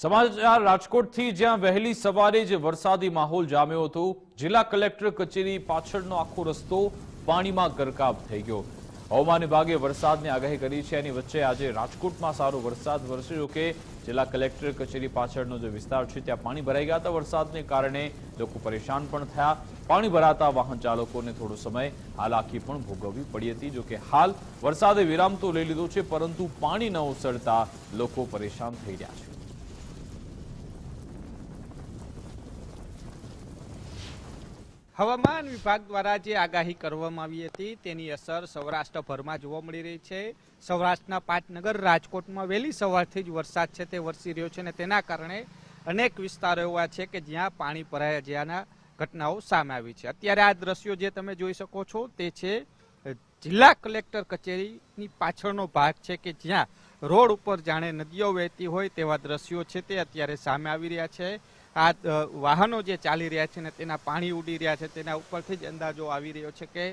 સમાચાર, રાજકોટથી જ્યાં વહેલી સવારે જ વરસાદી માહોલ જામ્યો હતો, જિલ્લા કલેક્ટર કચેરી પાછળનો આખો રસ્તો પાણીમાં ગરકાવ થઈ ગયો. હવામાન વિભાગે વરસાદની આગાહી કરી છે. એની વચ્ચે આજે રાજકોટમાં સારો વરસાદ વરસ્યો કે જિલ્લા કલેક્ટર કચેરી પાછળનો જે વિસ્તાર છે, ત્યાં પાણી ભરાઈ ગયા હતા. વરસાદને કારણે લોકો પરેશાન પણ થયા. પાણી ભરાતા વાહન ચાલકોને થોડો સમય હાલાકી પણ ભોગવવી પડી હતી. જોકે હાલ વરસાદે વિરામ તો લઈ લીધો છે, પરંતુ પાણી ન ઓસરતા લોકો પરેશાન થઈ રહ્યા છે. હવામાન વિભાગ દ્વારા જે આગાહી કરવામાં આવી હતી, તેની અસર સૌરાષ્ટ્રભરમાં જોવા મળી રહી છે. સૌરાષ્ટ્રના પાટનગર, રાજકોટમાં વહેલી સવારથી જ વરસાદ છે તે વરસી રહ્યો છે અને તેના કારણે અનેક વિસ્તારો એવા છે કે જ્યાં પાણી ભરાયા જ્યાંના ઘટનાઓ સામે આવી છે. અત્યારે આ દ્રશ્યો જે તમે જોઈ શકો છો તે છે, જિલ્લા કલેક્ટર કચેરીની પાછળનો ભાગ છે કે જ્યાં રોડ ઉપર જાણે નદીઓ વહેતી હોય તેવા દ્રશ્યો છે તે અત્યારે સામે આવી રહ્યા છે. આ વાહનો જે ચાલી રહ્યા છે ને તેના પાણી ઉડી રહ્યા છે, તેના ઉપરથી જ અંદાજો આવી રહ્યો છે કે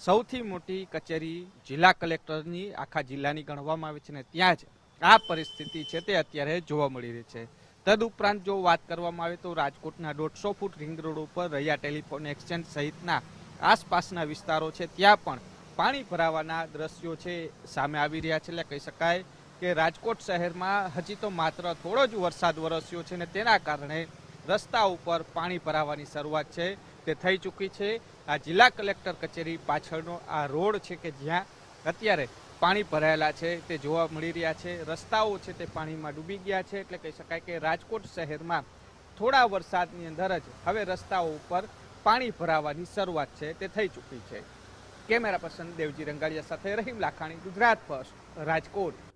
સૌથી મોટી કચેરી જિલ્લા કલેક્ટરની આખા જિલ્લાની ગણવામાં આવે છે ને ત્યાં જ આ પરિસ્થિતિ છે તે અત્યારે જોવા મળી રહી છે. તદુપરાંત જો વાત કરવામાં આવે તો રાજકોટના દોઢસો ફૂટ રિંગ રોડ ઉપર રહ્યા ટેલિફોન એક્સચેન્જ સહિતના આસપાસના વિસ્તારો છે, ત્યાં પણ પાણી ભરાવાના દ્રશ્યો છે, સામે આવી રહ્યા છે. એટલે કહી શકાય કે રાજકોટ શહેરમાં હજી તો માત્ર થોડો જ વરસાદ વરસ્યો છે ને તેના કારણે રસ્તા ઉપર પાણી ભરાવાની શરૂઆત છે, તે થઈ ચૂકી છે. આ જિલ્લા કલેક્ટર કચેરી પાછળનો આ રોડ છે કે જ્યાં અત્યારે પાણી ભરાયેલા છે, તે જોવા મળી રહ્યા છે. રસ્તાઓ છે તે પાણીમાં ડૂબી ગયા છે, એટલે કહી શકાય કે રાજકોટ શહેરમાં થોડા વરસાદની અંદર જ હવે રસ્તાઓ ઉપર પાણી ભરાવાની શરૂઆત છે, તે થઈ ચૂકી છે. કેમેરા પર્સન દેવજી રંગાડિયા સાથે રહીમ લાખાણી, ગુજરાત ફર્સ્ટ, રાજકોટ.